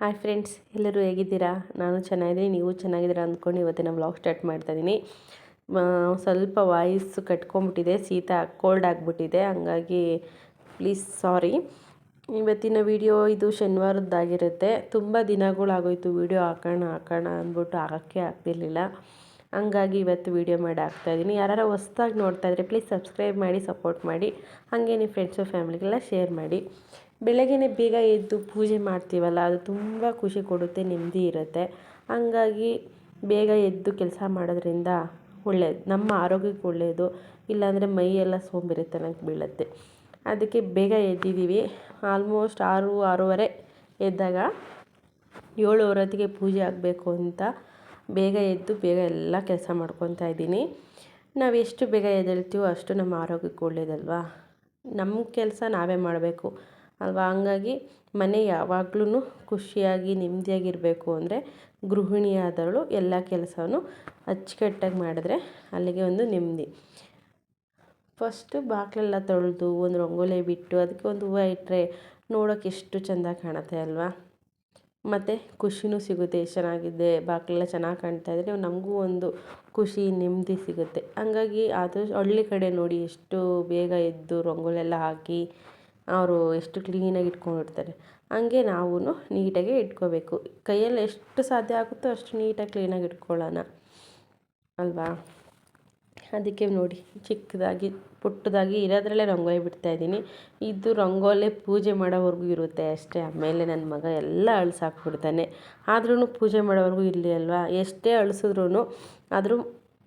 Hi friends ಎಲ್ಲರೂ ಹೇಗಿದ್ದೀರಾ? ನಾನು ಚೆನ್ನಾಗಿದ್ದೀನಿ, ನೀವು ಚೆನ್ನಾಗಿದ್ದೀರಾ ಅಂದ್ಕೊಂಡು ಇವತ್ತಿನ ವ್ಲಾಗ್ ಸ್ಟಾರ್ಟ್ ಮಾಡ್ತಾಯಿದ್ದೀನಿ ಸ್ವಲ್ಪ ವಾಯ್ಸ್ ಕಟ್ಕೊಂಬಿಟ್ಟಿದೆ ಶೀತ ಕೋಲ್ಡ್ ಆಗಿಬಿಟ್ಟಿದೆ, ಹಂಗಾಗಿ ಪ್ಲೀಸ್ ಸಾರಿ ಇವತ್ತಿನ ವಿಡಿಯೋ ಇದು ಶನಿವಾರದ್ದಾಗಿರುತ್ತೆ. ತುಂಬ ದಿನಗಳಾಗೋಯ್ತು ವಿಡಿಯೋ ಹಾಕೋಣ ಹಾಕೋಣ ಅಂದ್ಬಿಟ್ಟು ಹಾಕೋಕ್ಕೆ ಆಗ್ತಿರ್ಲಿಲ್ಲ. ಹಂಗಾಗಿ ಇವತ್ತು ವೀಡಿಯೋ ಮಾಡಿ ಹಾಕ್ತಾಯಿದ್ದೀನಿ ಯಾರು ಹೊಸ್ದಾಗಿ ನೋಡ್ತಾ ಇದ್ರೆ ಪ್ಲೀಸ್ ಸಬ್ಸ್ಕ್ರೈಬ್ ಮಾಡಿ ಸಪೋರ್ಟ್ ಮಾಡಿ. ಹಾಗೆ ನಿಮ್ಮ ಫ್ರೆಂಡ್ಸು ಫ್ಯಾಮಿಲಿಗೆಲ್ಲ ಶೇರ್ ಮಾಡಿ. ಬೆಳಗ್ಗೆನೇ ಬೇಗ ಎದ್ದು ಪೂಜೆ ಮಾಡ್ತೀವಲ್ಲ, ಅದು ತುಂಬ ಖುಷಿ ಕೊಡುತ್ತೆ, ನೆಮ್ಮದಿ ಇರುತ್ತೆ. ಹಂಗಾಗಿ ಬೇಗ ಎದ್ದು ಕೆಲಸ ಮಾಡೋದ್ರಿಂದ ಒಳ್ಳೆಯದು ನಮ್ಮ ಆರೋಗ್ಯಕ್ಕೆ ಒಳ್ಳೆಯದು ಇಲ್ಲಾಂದರೆ ಮೈಯೆಲ್ಲ ಸೋಂಬೇರಿತನಕ್ಕೆ ಬೀಳುತ್ತೆ. ಅದಕ್ಕೆ ಬೇಗ ಎದ್ದಿದ್ದೀವಿ. ಆಲ್ಮೋಸ್ಟ್ ಆರು, ಆರೂವರೆ ಎದ್ದಾಗ ಏಳುವರೆ ಹೊತ್ತಿಗೆ ಪೂಜೆ ಆಗಬೇಕು ಅಂತ ಬೇಗ ಎದ್ದು ಬೇಗ ಎಲ್ಲ ಕೆಲಸ ಮಾಡ್ಕೊತಾ ಇದ್ದೀನಿ. ನಾವು ಎಷ್ಟು ಬೇಗ ಎದ್ದೇಳ್ತೀವೋ ಅಷ್ಟು ನಮ್ಮ ಆರೋಗ್ಯಕ್ಕೆ ಒಳ್ಳೆಯದಲ್ವಾ ನಮ್ಮ ಕೆಲಸ ನಾವೇ ಮಾಡಬೇಕು. ಅಲ್ವಾ? ಹಂಗಾಗಿ ಮನೆ ಯಾವಾಗ್ಲೂ ಖುಷಿಯಾಗಿ, ನೆಮ್ಮದಿಯಾಗಿರಬೇಕು ಅಂದರೆ ಗೃಹಿಣಿಯಾದವಳು ಎಲ್ಲ ಕೆಲಸವೂ ಅಚ್ಚುಕಟ್ಟಾಗಿ ಮಾಡಿದ್ರೆ ಅಲ್ಲಿಗೆ ಒಂದು ನೆಮ್ಮದಿ. ಫಸ್ಟು ಬಾಗಿಲೆಲ್ಲ ತೊಳೆದು, ಒಂದು ರಂಗೋಲಿ ಬಿಟ್ಟು, ಅದಕ್ಕೆ ಒಂದು ಹೂವು ಇಟ್ಟರೆ ನೋಡೋಕೆ ಎಷ್ಟು ಚೆಂದ ಕಾಣುತ್ತೆ ಅಲ್ವಾ? ಮತ್ತು ಖುಷಿನೂ ಸಿಗುತ್ತೆ ಚೆನ್ನಾಗಿದೆ, ಬಾಗಿಲೆಲ್ಲ ಚೆನ್ನಾಗಿ ಕಾಣ್ತಾ ಇದ್ದರೆ ನಮಗೂ ಒಂದು ಖುಷಿ, ನೆಮ್ಮದಿ ಸಿಗುತ್ತೆ. ಹಂಗಾಗಿ ಅದು ಹಳ್ಳಿ ಕಡೆ ನೋಡಿ ಎಷ್ಟು ಬೇಗ ಎದ್ದು ರಂಗೋಲಿ ಎಲ್ಲ ಹಾಕಿ ಅವರು ಎಷ್ಟು ಕ್ಲೀನಾಗಿ ಇಟ್ಕೊಂಡಿರ್ತಾರೆ. ಹಂಗೆ ನಾವೂ ನೀಟಾಗೆ ಇಟ್ಕೋಬೇಕು. ಕೈಯಲ್ಲಿ ಎಷ್ಟು ಸಾಧ್ಯ ಆಗುತ್ತೋ ಅಷ್ಟು ನೀಟಾಗಿ ಕ್ಲೀನಾಗಿ ಇಟ್ಕೊಳ್ಳೋಣ. ಅಲ್ವಾ? ಅದಕ್ಕೆ ನೋಡಿ, ಚಿಕ್ಕದಾಗಿ, ಪುಟ್ಟದಾಗಿ ಇರೋದ್ರಲ್ಲೇ ರಂಗೋಲಿ ಬಿಡ್ತಾಯಿದ್ದೀನಿ ಇದು ರಂಗೋಲಿ ಪೂಜೆ ಮಾಡೋವರೆಗೂ ಇರುತ್ತೆ ಅಷ್ಟೇ. ಆಮೇಲೆ ನನ್ನ ಮಗ ಎಲ್ಲ ಅಳಿಸಾಕ್ಬಿಡ್ತಾನೆ. ಆದ್ರೂ ಪೂಜೆ ಮಾಡೋವರೆಗೂ ಇರಲಿ ಅಲ್ವಾ? ಎಷ್ಟೇ ಅಳಿಸಿದ್ರು ಆದರೂ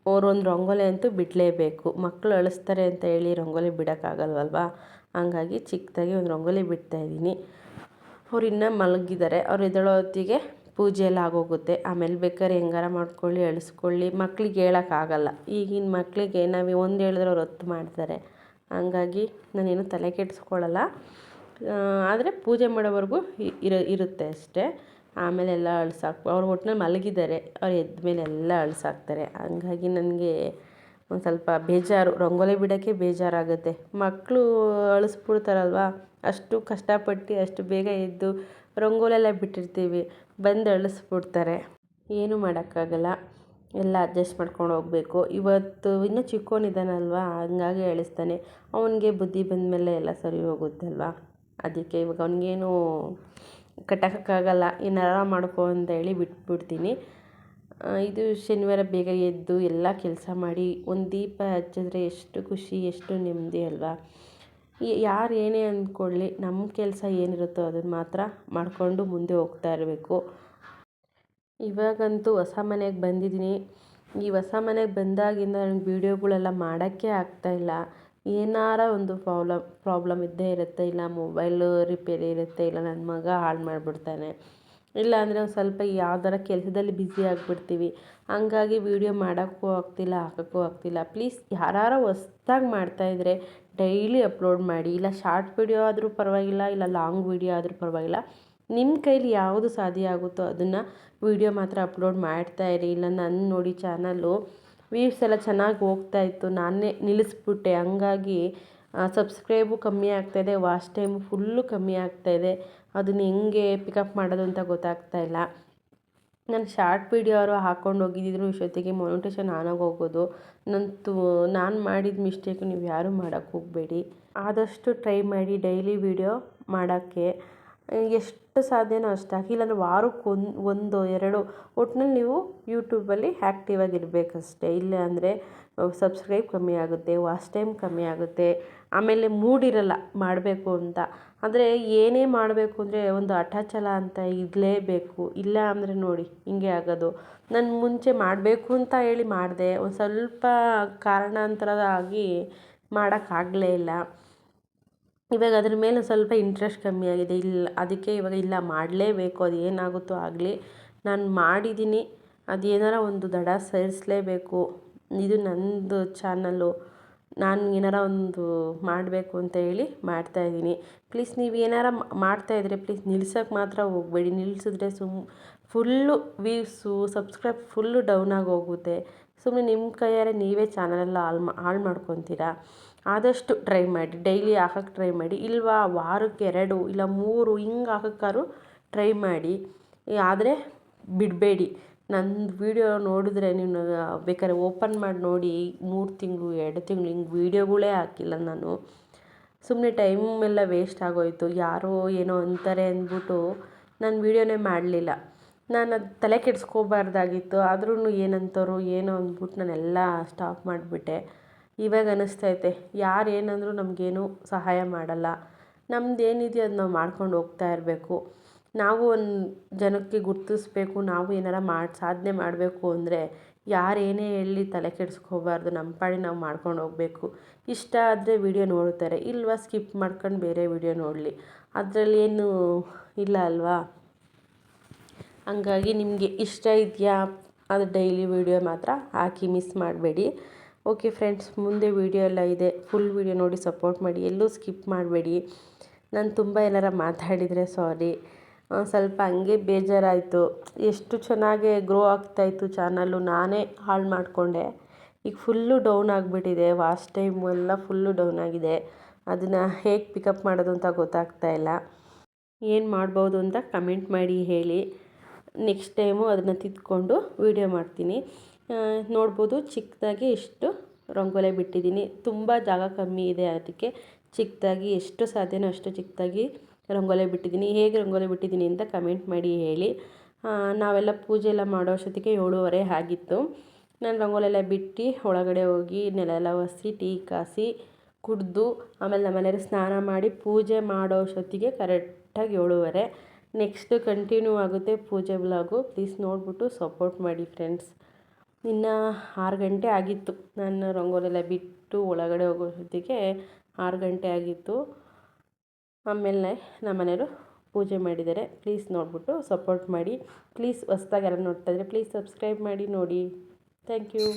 ಅವರೊಂದು ರಂಗೋಲಿ ಅಂತೂ ಬಿಡಲೇಬೇಕು. ಮಕ್ಕಳು ಅಳಿಸ್ತಾರೆ ಅಂತ ಹೇಳಿ ರಂಗೋಲಿ ಬಿಡೋಕ್ಕಾಗಲ್ವಲ್ವಾ? ಹಂಗಾಗಿ ಚಿಕ್ಕದಾಗಿ ಒಂದು ರಂಗೋಲಿ ಬಿಡ್ತಾಯಿದ್ದೀನಿ ಅವ್ರು ಇನ್ನೂ ಮಲಗಿದ್ದಾರೆ. ಅವ್ರು ಎದ್ದೇಳೋ ಹೊತ್ತಿಗೆ ಪೂಜೆ ಎಲ್ಲ ಆಗೋಗುತ್ತೆ. ಆಮೇಲೆ ಬೇಕಾದ್ರೆ ಹೆಂಗಾರ ಮಾಡ್ಕೊಳ್ಳಿ ಅಳಿಸ್ಕೊಳ್ಳಿ ಮಕ್ಳಿಗೆ ಹೇಳೋಕ್ಕಾಗಲ್ಲ ಈಗಿನ ಮಕ್ಕಳಿಗೆ ನಾವು ಒಂದು ಹೇಳಿದ್ರೆ ಅವ್ರು ಹೊತ್ತು ಮಾಡ್ತಾರೆ. ಹಂಗಾಗಿ ನಾನೇನು ತಲೆ ಕೆಡಿಸ್ಕೊಳ್ಳಲ್ಲ. ಆದರೆ ಪೂಜೆ ಮಾಡೋವರೆಗೂ ಇರೋ, ಇರುತ್ತೆ ಅಷ್ಟೇ. ಆಮೇಲೆ ಎಲ್ಲ ಅಳ್ಸಾಕ್, ಅವ್ರ ಒಟ್ಟಿನಲ್ಲಿ ಮಲಗಿದ್ದಾರೆ. ಅವ್ರು ಎದ್ದ ಮೇಲೆ ಎಲ್ಲ ಅಳ್ಸಾಕ್ತಾರೆ. ಹಂಗಾಗಿ ನನಗೆ ಒಂದು ಸ್ವಲ್ಪ ಬೇಜಾರು, ರಂಗೋಲಿ ಬಿಡೋಕ್ಕೆ ಬೇಜಾರಾಗುತ್ತೆ. ಮಕ್ಕಳು ಅಳಿಸ್ಬಿಡ್ತಾರಲ್ವಾ? ಅಷ್ಟು ಕಷ್ಟಪಟ್ಟು, ಅಷ್ಟು ಬೇಗ ಎದ್ದು ರಂಗೋಲಿ ಎಲ್ಲ ಬಿಟ್ಟಿರ್ತೀವಿ. ಬಂದು ಅಳಿಸ್ಬಿಡ್ತಾರೆ. ಏನು ಮಾಡೋಕ್ಕಾಗಲ್ಲ. ಎಲ್ಲ ಅಡ್ಜಸ್ಟ್ ಮಾಡ್ಕೊಂಡು ಹೋಗಬೇಕು. ಇವತ್ತು ಇನ್ನೂ ಚಿಕ್ಕವನಿದ್ದಾನಲ್ವ ಹಂಗಾಗಿ ಅಳಿಸ್ತಾನೆ. ಅವನಿಗೆ ಬುದ್ಧಿ ಬಂದಮೇಲೆ ಎಲ್ಲ ಸರಿ ಹೋಗುತ್ತಲ್ವಾ? ಅದಕ್ಕೆ ಇವಾಗ ಅವನಿಗೇನು ಕಟ್ಟಕ್ಕಾಗಲ್ಲ. ಏನಾರ ಮಾಡ್ಕೊ ಅಂತ ಹೇಳಿ ಬಿಟ್ಬಿಡ್ತೀನಿ. ಇದು ಶನಿವಾರ ಬೇಗ ಎದ್ದು ಎಲ್ಲ ಕೆಲಸ ಮಾಡಿ ಒಂದು ದೀಪ ಹಚ್ಚಿದ್ರೆ ಎಷ್ಟು ಖುಷಿ, ಎಷ್ಟು ನೆಮ್ಮದಿ ಅಲ್ವಾ? ಯಾರು ಏನೇ ಅಂದ್ಕೊಳ್ಳಿ ನಮ್ಮ ಕೆಲಸ ಏನಿರುತ್ತೋ ಅದನ್ನು ಮಾತ್ರ ಮಾಡಿಕೊಂಡು ಮುಂದೆ ಹೋಗ್ತಾ ಇರಬೇಕು. ಇವಾಗಂತೂ ಹೊಸ ಮನೆಗೆ ಬಂದಿದ್ದೀನಿ. ಈ ಹೊಸ ಮನೆಗೆ ಬಂದಾಗಿಂದ ನನಗೆ ವೀಡಿಯೋಗಳೆಲ್ಲ ಮಾಡೋಕ್ಕೆ ಆಗ್ತಾಯಿಲ್ಲ ಏನಾರ ಒಂದು ಪ್ರಾಬ್ಲಮ್ ಪ್ರಾಬ್ಲಮ್ ಇದ್ದೇ ಇರುತ್ತೆ, ಇಲ್ಲ ಮೊಬೈಲು ರಿಪೇರಿ ಇರುತ್ತೆ, ಇಲ್ಲ ನನ್ನ ಮಗ ಹಾಳು ಮಾಡಿಬಿಡ್ತಾನೆ. ಇಲ್ಲ ಅಂದರೆ ಒಂದು ಸ್ವಲ್ಪ ಯಾವ್ದಾರ ಕೆಲಸದಲ್ಲಿ ಬ್ಯುಸಿ ಆಗಿಬಿಡ್ತೀವಿ. ಹಂಗಾಗಿ ವೀಡಿಯೋ ಮಾಡೋಕ್ಕೂ ಆಗ್ತಿಲ್ಲ, ಹಾಕೋಕ್ಕೂ ಆಗ್ತಿಲ್ಲ. ಪ್ಲೀಸ್ ಯಾರು ಹೊಸ್ದಾಗಿ ಮಾಡ್ತಾಯಿದ್ರೆ ಡೈಲಿ ಅಪ್ಲೋಡ್ ಮಾಡಿ. ಇಲ್ಲ ಶಾರ್ಟ್ ವೀಡಿಯೋ ಆದರೂ ಪರವಾಗಿಲ್ಲ, ಇಲ್ಲ ಲಾಂಗ್ ವೀಡಿಯೋ ಆದರೂ ಪರವಾಗಿಲ್ಲ. ನಿಮ್ಮ ಕೈಲಿ ಯಾವುದು ಸಾಧ್ಯ ಆಗುತ್ತೋ ಅದನ್ನು ವೀಡಿಯೋ ಮಾತ್ರ ಅಪ್ಲೋಡ್ ಮಾಡ್ತಾ ಇರಿ. ಇಲ್ಲ ನನ್ನ ನೋಡಿ ಚಾನಲ್ಲು ವ್ಯೂಸ್ ಎಲ್ಲ ಚೆನ್ನಾಗಿ ಹೋಗ್ತಾಯಿತ್ತು ನಾನೇ ನಿಲ್ಲಿಸ್ಬಿಟ್ಟೆ. ಹಂಗಾಗಿ ಸಬ್ಸ್ಕ್ರೈಬು ಕಮ್ಮಿ ಆಗ್ತಾಯಿದೆ ವಾಚ್ ಟೈಮು ಫುಲ್ಲು ಕಮ್ಮಿ ಆಗ್ತಾಯಿದೆ ಅದನ್ನ ಹೆಂಗೆ ಪಿಕಪ್ ಮಾಡೋದು ಅಂತ ಗೊತ್ತಾಗ್ತಾ ಇಲ್ಲ. ನಾನು ಶಾರ್ಟ್ ವೀಡಿಯೋ ಹಾಕ್ಕೊಂಡು ಹೋಗಿದ್ದಿದ್ರು ಇಷ್ಟೊತ್ತಿಗೆ ಮೊನಿಟೇಷನ್ ಆನಾಗಿ ಹೋಗೋದು. ನಂತು ನಾನು ಮಾಡಿದ ಮಿಸ್ಟೇಕು ನೀವು ಯಾರೂ ಮಾಡೋಕ್ಕೆ ಹೋಗಬೇಡಿ. ಆದಷ್ಟು ಟ್ರೈ ಮಾಡಿ ಡೈಲಿ ವೀಡಿಯೋ ಮಾಡೋಕ್ಕೆ. ಎಷ್ಟು ಸಾಧ್ಯನೋ ಅಷ್ಟು. ಹಾಕಿ ಇಲ್ಲಾಂದ್ರೆ ವಾರಕ್ಕೆ ಒಂದು ಒಂದು, ಎರಡು, ಒಟ್ನಲ್ಲಿ ನೀವು ಯೂಟ್ಯೂಬಲ್ಲಿ ಆ್ಯಕ್ಟಿವ್ ಆಗಿರಬೇಕಷ್ಟೇ. ಇಲ್ಲ ಅಂದರೆ ಸಬ್ಸ್ಕ್ರೈಬ್ ಕಮ್ಮಿ ಆಗುತ್ತೆ ವಾಚ್ ಟೈಮ್ ಕಮ್ಮಿ ಆಗುತ್ತೆ. ಆಮೇಲೆ ಮೂಡಿರಲ್ಲ, ಮಾಡಬೇಕು ಅಂತ. ಅಂದರೆ ಏನೇ ಮಾಡಬೇಕು ಅಂದರೆ ಒಂದು ಹಠಾಚಲ ಅಂತ ಇರಲೇಬೇಕು. ಇಲ್ಲ ಅಂದರೆ ನೋಡಿ, ಹಿಂಗೆ ಆಗೋದು. ನಾನು ಮುಂಚೆ ಮಾಡಬೇಕು ಅಂತ ಹೇಳಿ ಮಾಡಿದೆ. ಒಂದು ಸ್ವಲ್ಪ ಕಾರಣಾಂತರ ಆಗಿ ಮಾಡೋಕ್ಕಾಗಲೇ ಇಲ್ಲ. ಇವಾಗ ಅದ್ರ ಮೇಲೆ ಸ್ವಲ್ಪ ಇಂಟ್ರೆಸ್ಟ್ ಕಮ್ಮಿ ಆಗಿದೆ. ಇಲ್ಲ ಅದಕ್ಕೆ ಇವಾಗ ಇಲ್ಲ, ಮಾಡಲೇಬೇಕು. ಅದು ಏನಾಗುತ್ತೋ ಆಗಲಿ. ನಾನು ಮಾಡಿದ್ದೀನಿ ಅದು ಏನಾರ ಒಂದು ದಡ ಸೇರಿಸ್ಲೇಬೇಕು. ಇದು ನನ್ನದು ಚಾನಲ್ಲು ನಾನು ಏನಾರ ಒಂದು ಮಾಡಬೇಕು ಅಂತ ಹೇಳಿ ಮಾಡ್ತಾ ಇದ್ದೀನಿ. ಪ್ಲೀಸ್ ನೀವು ಏನಾರ ಮಾಡ್ತಾಯಿದ್ರೆ ಪ್ಲೀಸ್ ನಿಲ್ಸೋಕ್ಕೆ ಮಾತ್ರ ಹೋಗಬೇಡಿ. ನಿಲ್ಲಿಸಿದ್ರೆ ಸುಮ್ full views subscribe full down ಆಗಿ ಹೋಗುತ್ತೆ. ಸುಮ್ಮನೆ ನಿಮ್ಮ ಕೈಯಾರೆ ನೀವೇ ಚಾನಲೆಲ್ಲ ಹಾಳು ಮಾ ಹಾಳು ಮಾಡ್ಕೊತೀರಾ? ಆದಷ್ಟು ಟ್ರೈ ಮಾಡಿ. ಡೈಲಿ ಹಾಕೋಕ್ಕೆ ಟ್ರೈ ಮಾಡಿ. ಇಲ್ವಾ ವಾರಕ್ಕೆ ಎರಡು ಇಲ್ಲ ಮೂರು ಹಿಂಗೆ ಹಾಕೋಕ್ಕಾದ್ರು ಟ್ರೈ ಮಾಡಿ. ಆದರೆ ಬಿಡಬೇಡಿ. ನಂದು ವೀಡಿಯೋ ನೋಡಿದ್ರೆ ನೀವು ಬೇಕಾದ್ರೆ ಓಪನ್ ಮಾಡಿ ನೋಡಿ. ಮೂರು ತಿಂಗಳು, ಎರಡು ತಿಂಗಳು ಹಿಂಗೆ ವೀಡಿಯೋಗಳೇ ಹಾಕಿಲ್ಲ ನಾನು. ಸುಮ್ಮನೆ ಟೈಮ್ ಎಲ್ಲ ವೇಸ್ಟ್ ಆಗೋಯಿತು. ಯಾರೋ ಏನೋ ಅಂತಾರೆ ಅಂದ್ಬಿಟ್ಟು ನಾನು ವೀಡಿಯೋನೇ ಮಾಡಲಿಲ್ಲ. ನಾನು ಅದು ತಲೆ ಕೆಡಿಸ್ಕೋಬಾರ್ದಾಗಿತ್ತು ಆದ್ರೂ ಏನಂತಾರೋ ಏನೋ ಅಂದ್ಬಿಟ್ಟು ನಾನೆಲ್ಲ ಸ್ಟಾಪ್ ಮಾಡಿಬಿಟ್ಟೆ. ಇವಾಗ ಅನ್ನಿಸ್ತೈತೆ ಯಾರು ಏನಂದರೂ ನಮಗೇನು ಸಹಾಯ ಮಾಡಲ್ಲ. ನಮ್ದು ಏನಿದೆಯೋ ಅದು ನಾವು ಮಾಡ್ಕೊಂಡು ಹೋಗ್ತಾ ಇರಬೇಕು. ನಾವು ಒಂದು ಜನಕ್ಕೆ ಗುರ್ತಿಸ್ಬೇಕು, ನಾವು ಏನಾರ ಮಾಡಿ, ಸಾಧನೆ ಮಾಡಬೇಕು ಅಂದರೆ ಯಾರು ಏನೇ ತಲೆ ಕೆಡಿಸ್ಕೋಬಾರ್ದು ನಮ್ಮ ಪಾಡಿ ನಾವು ಮಾಡ್ಕೊಂಡು ಹೋಗಬೇಕು. ಇಷ್ಟ ಆದರೆ ವೀಡಿಯೋ ನೋಡ್ತಾರೆ, ಇಲ್ವಾ ಸ್ಕಿಪ್ ಮಾಡ್ಕೊಂಡು ಬೇರೆ ವೀಡಿಯೋ ನೋಡಲಿ. ಅದರಲ್ಲಿ ಏನು ಇಲ್ಲ ಅಲ್ವಾ? ಹಂಗಾಗಿ ನಿಮಗೆ ಇಷ್ಟ ಇದೆಯಾ ಅದು ಡೈಲಿ ವೀಡಿಯೋ ಮಾತ್ರ ಹಾಕಿ ಮಿಸ್ ಮಾಡಬೇಡಿ. ಓಕೆ ಫ್ರೆಂಡ್ಸ್, ಮುಂದೆ ವೀಡಿಯೋ ಎಲ್ಲ ಇದೆ. ಫುಲ್ ವೀಡಿಯೋ ನೋಡಿ ಸಪೋರ್ಟ್ ಮಾಡಿ. ಎಲ್ಲೂ ಸ್ಕಿಪ್ ಮಾಡಬೇಡಿ. ನಾನು ತುಂಬ ಏನಾರ ಮಾತಾಡಿದರೆ ಸಾರಿ. ಸ್ವಲ್ಪ ಹಂಗೆ ಬೇಜಾರಾಯಿತು. ಎಷ್ಟು ಚೆನ್ನಾಗೆ ಗ್ರೋ ಆಗ್ತಾಯಿತ್ತು ಚಾನಲ್ಲು ನಾನೇ ಹಾಳು ಮಾಡಿಕೊಂಡೆ. ಈಗ ಫುಲ್ಲು ಡೌನ್ ಆಗಿಬಿಟ್ಟಿದೆ. ವಾಸ್ಟ್ ಟೈಮು ಎಲ್ಲ ಫುಲ್ಲು ಡೌನ್ ಆಗಿದೆ. ಅದನ್ನು ಹೇಗೆ ಪಿಕಪ್ ಮಾಡೋದು ಅಂತ ಗೊತ್ತಾಗ್ತಾ ಇಲ್ಲ. ಏನು ಮಾಡ್ಬೋದು ಅಂತ ಕಮೆಂಟ್ ಮಾಡಿ ಹೇಳಿ. ನೆಕ್ಸ್ಟ್ ಟೈಮು ಅದನ್ನು ತಿದ್ಕೊಂಡು ವೀಡಿಯೋ ಮಾಡ್ತೀನಿ. ನೋಡ್ಬೋದು ಚಿಕ್ಕದಾಗಿ ಎಷ್ಟು ರಂಗೋಲಿ ಬಿಟ್ಟಿದ್ದೀನಿ. ತುಂಬ ಜಾಗ ಕಮ್ಮಿ ಇದೆ ಅದಕ್ಕೆ ಚಿಕ್ಕದಾಗಿ ಎಷ್ಟು ಸಾಧ್ಯನೋ ಅಷ್ಟು ಚಿಕ್ಕದಾಗಿ ರಂಗೋಲಿ ಬಿಟ್ಟಿದ್ದೀನಿ. ಹೇಗೆ ರಂಗೋಲಿ ಬಿಟ್ಟಿದ್ದೀನಿ ಅಂತ ಕಮೆಂಟ್ ಮಾಡಿ ಹೇಳಿ. ನಾವೆಲ್ಲ ಪೂಜೆ ಎಲ್ಲ ಮಾಡೋ ಅಷ್ಟೊತ್ತಿಗೆ ಏಳುವರೆ ಆಗಿತ್ತು. ನಾನು ರಂಗೋಲೆಲ್ಲ ಬಿಟ್ಟು ಒಳಗಡೆ ಹೋಗಿ ನೆಲ ಎಲ್ಲ ಒಸಿ ಟೀ ಕಾಸಿ, ಕುಡಿದು ಆಮೇಲೆ ನಮ್ಮ ಸ್ನಾನ ಮಾಡಿ ಪೂಜೆ ಮಾಡೋ ಅಷ್ಟೊತ್ತಿಗೆ ಕರೆಕ್ಟಾಗಿ ಏಳುವರೆ. ನೆಕ್ಸ್ಟ್ ಕಂಟಿನ್ಯೂ ಆಗುತ್ತೆ ಪೂಜೆ ಬ್ಲಾಗು. ಪ್ಲೀಸ್ ನೋಡಿಬಿಟ್ಟು ಸಪೋರ್ಟ್ ಮಾಡಿ ಫ್ರೆಂಡ್ಸ್. ಇನ್ನು ಆರು ಗಂಟೆ ಆಗಿತ್ತು. ನಾನು ರಂಗೋಲೆಲ್ಲ ಬಿಟ್ಟು ಒಳಗಡೆ ಹೋಗೋ ಹೊತ್ತಿಗೆ ಆರು ಗಂಟೆ ಆಗಿತ್ತು. ಆಮೇಲೆ ನಮ್ಮ ಮನೆಯವರು ಪೂಜೆ ಮಾಡಿದ್ದಾರೆ. ಪ್ಲೀಸ್ ನೋಡಿಬಿಟ್ಟು ಸಪೋರ್ಟ್ ಮಾಡಿ. ಪ್ಲೀಸ್ ಹೊಸ್ದಾಗಿ ಯಾರು ನೋಡ್ತಾಯಿದ್ರೆ ಪ್ಲೀಸ್ ಸಬ್ಸ್ಕ್ರೈಬ್ ಮಾಡಿ ನೋಡಿ. Thank you.